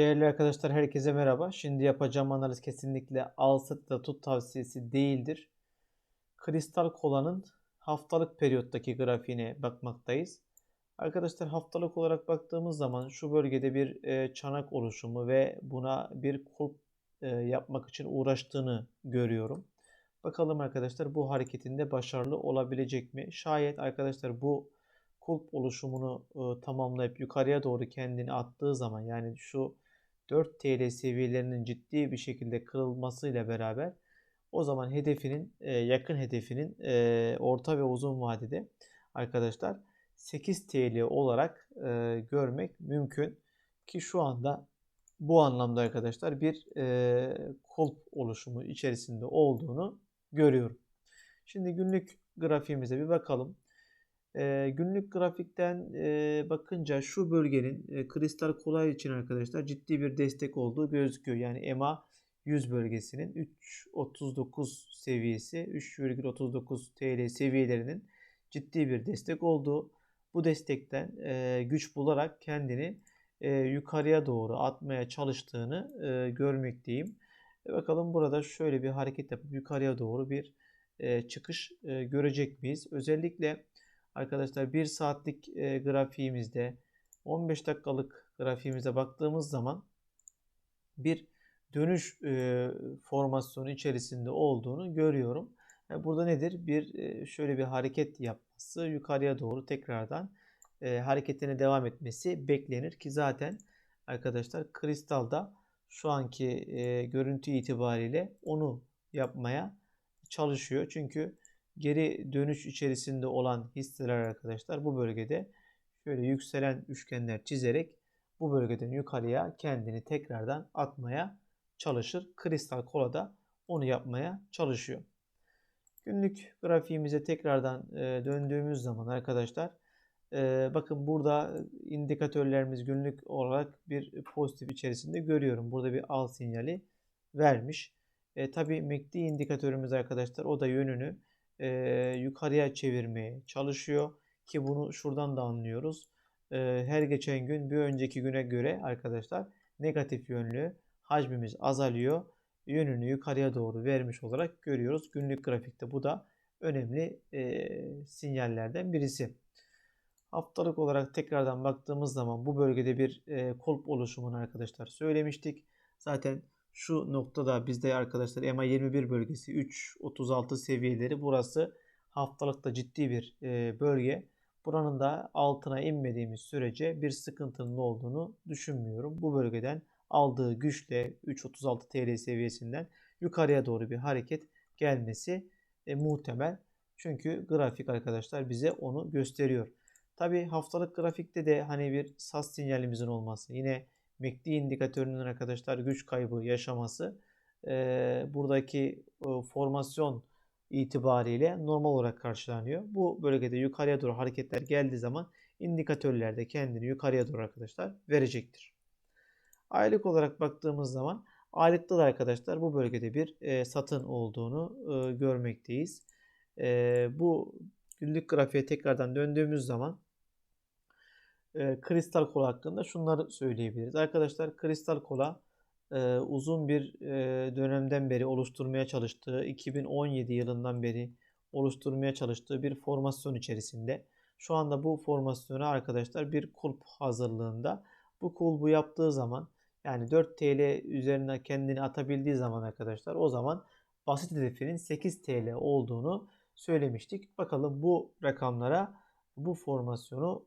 Değerli arkadaşlar herkese merhaba. Şimdi yapacağım analiz kesinlikle al sat da tut tavsiyesi değildir. Kristal kolanın haftalık periyottaki grafiğine bakmaktayız. Arkadaşlar haftalık olarak baktığımız zaman şu bölgede bir e, çanak oluşumu ve buna bir kulp e, yapmak için uğraştığını görüyorum. Bakalım arkadaşlar bu hareketinde başarılı olabilecek mi? Şayet arkadaşlar bu kulp oluşumunu e, tamamlayıp yukarıya doğru kendini attığı zaman yani şu 4 TL seviyelerinin ciddi bir şekilde kırılmasıyla beraber o zaman hedefinin e, yakın hedefinin e, orta ve uzun vadede arkadaşlar 8 TL olarak e, görmek mümkün ki şu anda bu anlamda arkadaşlar bir kulp oluşumu içerisinde olduğunu görüyorum. Şimdi günlük grafiğimize bir bakalım. E, günlük grafikten e, bakınca şu bölgenin e, kristal kolay için arkadaşlar ciddi bir destek olduğu gözüküyor. Yani EMA 100 bölgesinin 3.39 seviyesi 3,39 TL seviyelerinin ciddi bir destek olduğu bu destekten e, güç bularak kendini e, yukarıya doğru atmaya çalıştığını e, görmekteyim. E, bakalım burada şöyle bir hareket yapıp yukarıya doğru bir e, çıkış e, görecek miyiz? Özellikle arkadaşlar 1 saatlik e, grafiğimizde 15 dakikalık grafiğimize baktığımız zaman bir dönüş e, formasyonu içerisinde olduğunu görüyorum. Yani burada nedir? Bir e, şöyle bir hareket yapması, yukarıya doğru tekrardan e, hareketine devam etmesi beklenir ki zaten arkadaşlar kristalda şu anki e, görüntü itibariyle onu yapmaya çalışıyor. Çünkü geri dönüş içerisinde olan hisseler arkadaşlar bu bölgede şöyle yükselen üçgenler çizerek bu bölgeden yukarıya kendini tekrardan atmaya çalışır. Kristal kola da onu yapmaya çalışıyor. Günlük grafiğimize tekrardan e, döndüğümüz zaman arkadaşlar e, bakın burada indikatörlerimiz günlük olarak bir pozitif içerisinde görüyorum. Burada bir al sinyali vermiş. E, Tabi MACD indikatörümüz arkadaşlar o da yönünü e, yukarıya çevirmeye çalışıyor ki bunu şuradan da anlıyoruz. E, her geçen gün bir önceki güne göre arkadaşlar negatif yönlü hacmimiz azalıyor. Yönünü yukarıya doğru vermiş olarak görüyoruz. Günlük grafikte bu da önemli e, sinyallerden birisi. Haftalık olarak tekrardan baktığımız zaman bu bölgede bir e, kolp oluşumunu arkadaşlar söylemiştik. Zaten şu noktada bizde arkadaşlar EMA 21 bölgesi 3.36 seviyeleri burası haftalıkta ciddi bir e, bölge. Buranın da altına inmediğimiz sürece bir sıkıntının olduğunu düşünmüyorum. Bu bölgeden aldığı güçle 3.36 TL seviyesinden yukarıya doğru bir hareket gelmesi e, muhtemel. Çünkü grafik arkadaşlar bize onu gösteriyor. Tabi haftalık grafikte de hani bir sas sinyalimizin olması yine MACD indikatörünün arkadaşlar güç kaybı yaşaması e, buradaki e, formasyon itibariyle normal olarak karşılanıyor. Bu bölgede yukarıya doğru hareketler geldiği zaman indikatörler de kendini yukarıya doğru arkadaşlar verecektir. Aylık olarak baktığımız zaman aylıkta da arkadaşlar bu bölgede bir e, satın olduğunu e, görmekteyiz. E, bu günlük grafiğe tekrardan döndüğümüz zaman e, kristal kola hakkında şunları söyleyebiliriz. Arkadaşlar kristal kola e, uzun bir e, dönemden beri oluşturmaya çalıştığı 2017 yılından beri oluşturmaya çalıştığı bir formasyon içerisinde. Şu anda bu formasyona arkadaşlar bir kulp hazırlığında. Bu kulbu yaptığı zaman yani 4 TL üzerine kendini atabildiği zaman arkadaşlar o zaman basit hedefinin 8 TL olduğunu söylemiştik. Bakalım bu rakamlara bu formasyonu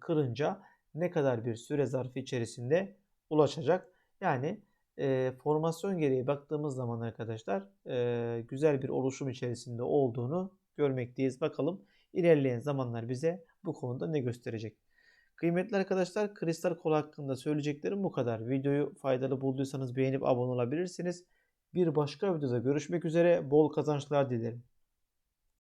kırınca ne kadar bir süre zarfı içerisinde ulaşacak. Yani e, formasyon gereği baktığımız zaman arkadaşlar e, güzel bir oluşum içerisinde olduğunu görmekteyiz. Bakalım ilerleyen zamanlar bize bu konuda ne gösterecek. Kıymetli arkadaşlar kristal kol hakkında söyleyeceklerim bu kadar. Videoyu faydalı bulduysanız beğenip abone olabilirsiniz. Bir başka videoda görüşmek üzere. Bol kazançlar dilerim.